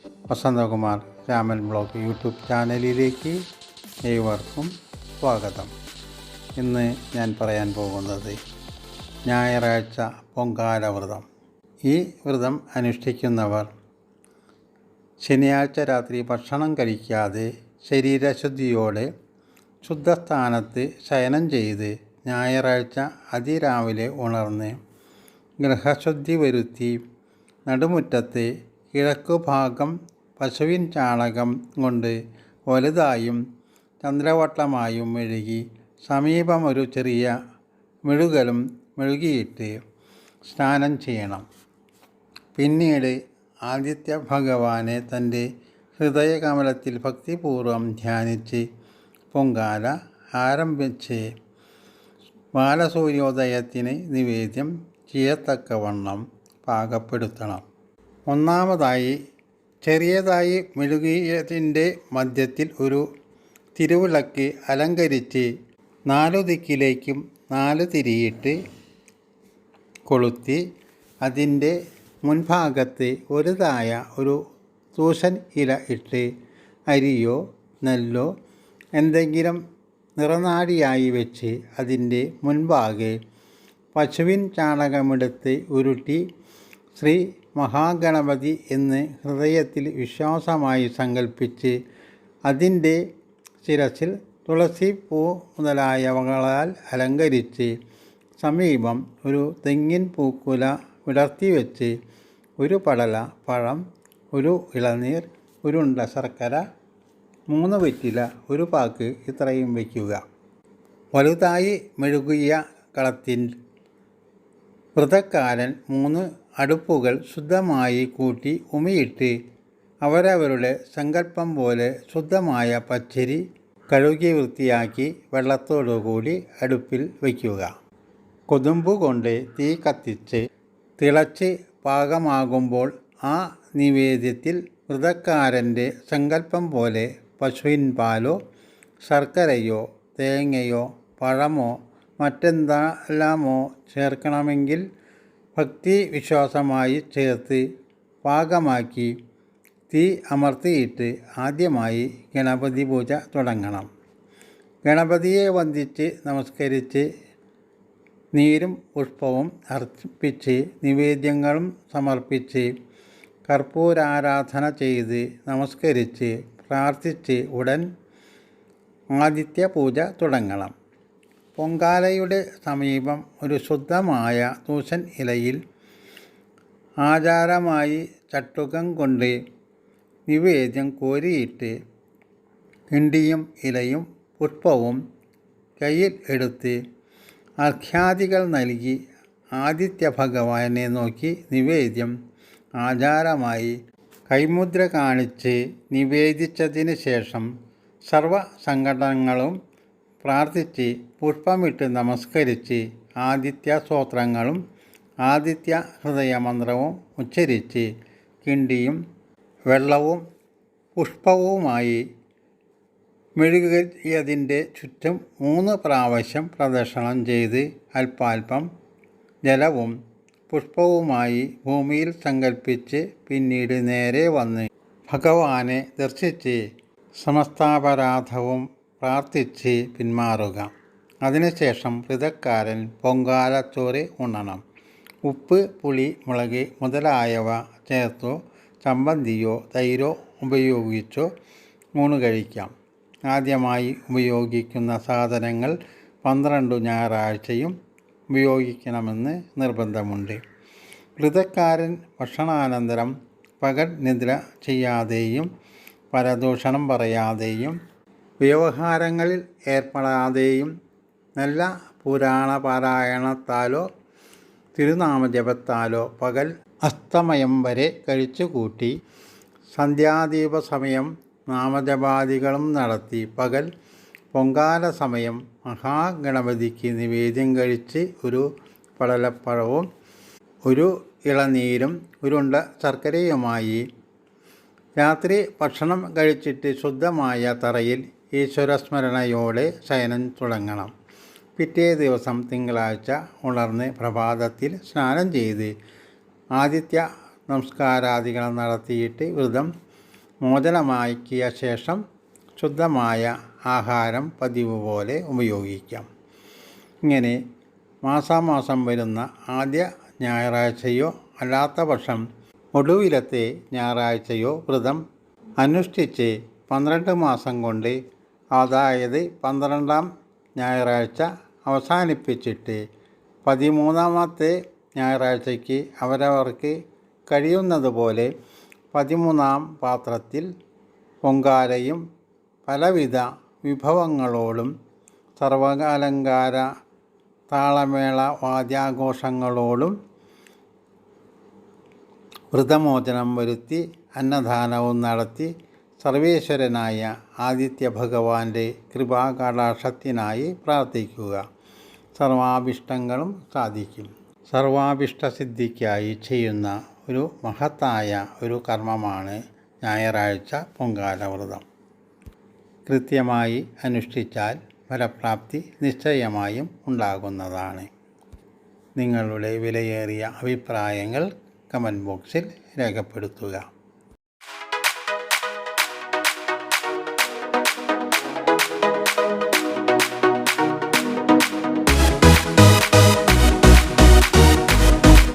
Vasanthakumar Raman blog YouTube ചാനലിലേക്ക് ഏവർക്കും സ്വാഗതം. ഇന്ന് ഞാൻ പറയാൻ പോകുന്നത് ഞായറാഴ്ച പൊങ്കാല വ്രതം ഈ വ്രതം അനുഷ്ഠിക്കുന്നവർ ശനിയാഴ്ച രാത്രി ഭക്ഷണം കഴിക്കാതെ ശരീരശുദ്ധിയോടെ ശുദ്ധസ്ഥാനത്ത് ശയനം ചെയ്ത് ഞായറാഴ്ച അതിരാവിലെ ഉണർന്ന് ഗൃഹശുദ്ധി വരുത്തി നടുമുറ്റത്ത് കിഴക്കുഭാഗം പശുവിൻ ചാണകം കൊണ്ട് വലുതായും ചന്ദ്രവട്ടമായും മെഴുകി സമീപം ഒരു ചെറിയ മെഴുകലും മെഴുകിയിട്ട് സ്നാനം ചെയ്യണം. പിന്നീട് ആദിത്യ ഭഗവാനെ തന്റെ ഹൃദയകമലത്തിൽ ഭക്തിപൂർവം ധ്യാനിച്ച് പൊങ്കാല ആരംഭിച്ച് ബാലസൂര്യോദയത്തിന് നിവേദ്യം ചെയ്യത്തക്കവണ്ണം പാകപ്പെടുത്തണം. ഒന്നാമതായി ചെറിയതായി മെഴുകിയതിന്റെ മധ്യത്തിൽ ഒരു തിരുവിളക്ക് അലങ്കരിച്ച് നാലു ദിക്കിലേക്കും നാല് തിരിയിട്ട് കൊളുത്തി അതിന്റെ മുൻഭാഗത്ത് ഒരുതായ ഒരു തൂശൻ ഇല ഇട്ട് അരിയോ നെല്ലോ എന്തെങ്കിലും നിറനാടിയായി വെച്ച് അതിന്റെ മുൻപാകെ പശുവിൻ ചാണകമെടുത്ത് ഉരുട്ടി ശ്രീ മഹാഗണപതി എന്ന് ഹൃദയത്തിൽ വിശ്വാസമായി സങ്കല്പിച്ച് അതിന്റെ ശിരസിൽ തുളസി പൂ മുതലായവകളാൽ അലങ്കരിച്ച് സമീപം ഒരു തെങ്ങിൻ പൂക്കുല വിടർത്തി വെച്ച് ഒരു പടല പഴം ഒരു ഇളനീർ ഉരുണ്ട ശർക്കര മൂന്ന് വെറ്റില ഒരു പാക്ക് ഇത്രയും വയ്ക്കുക. വലുതായി മെഴുകിയ കളത്തിൽ വ്രതക്കാരൻ മൂന്ന് അടുപ്പുകൾ ശുദ്ധമായി കൂട്ടി ഉമിയിട്ട് അവരവരുടെ സങ്കല്പം പോലെ ശുദ്ധമായ പച്ചരി കഴുകി വൃത്തിയാക്കി വെള്ളത്തോടുകൂടി അടുപ്പിൽ വയ്ക്കുക. കൊതുമ്പ് കൊണ്ട് തീ കത്തിച്ച് തിളച്ച് പാകമാകുമ്പോൾ ആ നിവേദ്യത്തിൽ വൃതക്കാരന്റെ സങ്കല്പം പോലെ പശുവിൻ പാലോ ശർക്കരയോ തേങ്ങയോ പഴമോ മറ്റെന്തെല്ലാമോ ചേർക്കണമെങ്കിൽ ഭക്തി വിശ്വാസമായി ചേർത്ത് പാകമാക്കി തീ അമർത്തിയിട്ട് ആദ്യമായി ഗണപതി പൂജ തുടങ്ങണം. ഗണപതിയെ വന്ദിച്ച് നമസ്കരിച്ച് നീരും പുഷ്പവും അർപ്പിച്ച് നിവേദ്യങ്ങളും സമർപ്പിച്ച് കർപ്പൂരാരാധന ചെയ്ത് നമസ്കരിച്ച് പ്രാർത്ഥിച്ച് ഉടൻ ആദിത്യ പൂജ തുടങ്ങണം. പൊങ്കാലയുടെ സമീപം ഒരു ശുദ്ധമായ തൂശൻ ഇലയിൽ ആചാരമായി ചട്ടുകം കൊണ്ട് നിവേദ്യം കോരിയിട്ട് കിണ്ടിയും ഇലയും പുഷ്പവും കയ്യിൽ എടുത്ത് അർഖ്യാദികൾ നൽകി ആദിത്യ ഭഗവാനെ നോക്കി നിവേദ്യം ആചാരമായി കൈമുദ്ര കാണിച്ച് നിവേദിച്ചതിന് ശേഷം സർവ സംഘടനകളും പ്രാർത്ഥിച്ച് പുഷ്പമിട്ട് നമസ്കരിച്ച് ആദിത്യ സ്തോത്രങ്ങളും ആദിത്യ ഹൃദയമന്ത്രവും ഉച്ചരിച്ച് കിണ്ടിയും വെള്ളവും പുഷ്പവുമായി മെഴുകിയതിന്റെ ചുറ്റും മൂന്ന് പ്രാവശ്യം പ്രദക്ഷിണം ചെയ്ത് അല്പാൽപം ജലവും പുഷ്പവുമായി ഭൂമിയിൽ സങ്കല്പിച്ച് പിന്നീട് നേരെ വന്ന് ഭഗവാനെ ദർശിച്ച് സമസ്താപരാധവും പ്രാർത്ഥിച്ച് പിന്മാറുക. അതിനുശേഷം വ്രതക്കാരൻ പൊങ്കാലച്ചോറ് ഉണ്ണണം. ഉപ്പ് പുളി മുളക് മുതലായവ ചേർത്തോ ചമ്മന്തിയോ തൈരോ ഉപയോഗിച്ചോ ഊണ് കഴിക്കാം. ആദ്യമായി ഉപയോഗിക്കുന്ന സാധനങ്ങൾ പന്ത്രണ്ട് ഞായറാഴ്ചയും ഉപയോഗിക്കണമെന്ന് നിർബന്ധമുണ്ട്. ഹൃതക്കാരൻ ഭക്ഷണാനന്തരം പകൽ നിദ്ര ചെയ്യാതെയും പരദൂഷണം പറയാതെയും വ്യവഹാരങ്ങളിൽ ഏർപ്പെടാതെയും നല്ല പുരാണ പാരായണത്താലോ തിരുനാമജപത്താലോ പകൽ അസ്തമയം വരെ കഴിച്ചുകൂട്ടി സന്ധ്യാദീപ സമയം നാമജപാദികളും നടത്തി പകൽ പൊങ്കാല സമയം മഹാഗണപതിക്ക് നിവേദ്യം കഴിച്ച് ഒരു പടലപ്പഴവും ഒരു ഇളനീരും ഉരുണ്ട ശർക്കരയുമായി രാത്രി ഭക്ഷണം കഴിച്ചിട്ട് ശുദ്ധമായ തറയിൽ ഈശ്വരസ്മരണയോടെ ശയനം തുടങ്ങണം. പിറ്റേ ദിവസം തിങ്കളാഴ്ച ഉണർന്ന് പ്രഭാതത്തിൽ സ്നാനം ചെയ്ത് ആദിത്യ നമസ്കാരാദികൾ നടത്തിയിട്ട് വ്രതം മോചനമാക്കിയ ശേഷം ശുദ്ധമായ ആഹാരം പതിവ് പോലെ ഉപയോഗിക്കാം. ഇങ്ങനെ മാസാമാസം വരുന്ന ആദ്യ ഞായറാഴ്ചയോ അല്ലാത്ത പക്ഷം ഒടുവിലത്തെ ഞായറാഴ്ചയോ വ്രതം അനുഷ്ഠിച്ച് പന്ത്രണ്ട് മാസം കൊണ്ട് അതായത് പന്ത്രണ്ടാം ഞായറാഴ്ച അവസാനിപ്പിച്ചിട്ട് പതിമൂന്നാമത്തെ ഞായറാഴ്ചയ്ക്ക് അവരവർക്ക് കഴിയുന്നതുപോലെ പതിമൂന്നാം പാത്രത്തിൽ പൊങ്കാലയും പലവിധ വിഭവങ്ങളോടും സർവകാലങ്കാര താളമേള വാദ്യാഘോഷങ്ങളോടും വ്രതമോചനം വരുത്തി അന്നദാനവും നടത്തി സർവേശ്വരനായ ആദിത്യ ഭഗവാന്റെ കൃപാകടാക്ഷത്തിനായി പ്രാർത്ഥിക്കുക. സർവാഭിഷ്ടങ്ങളും സാധിക്കും. സർവാഭിഷ്ടസിദ്ധിക്കായി ചെയ്യുന്ന ഒരു മഹത്തായ ഒരു കർമ്മമാണ് ഞായറാഴ്ച പൊങ്കാലവ്രതം. കൃത്യമായി അനുഷ്ഠിച്ചാൽ ഫലപ്രാപ്തി നിശ്ചയമായും ഉണ്ടാകുന്നതാണ്. നിങ്ങളുടെ വിലയേറിയ അഭിപ്രായങ്ങൾ കമന്റ് ബോക്സിൽ രേഖപ്പെടുത്തുക.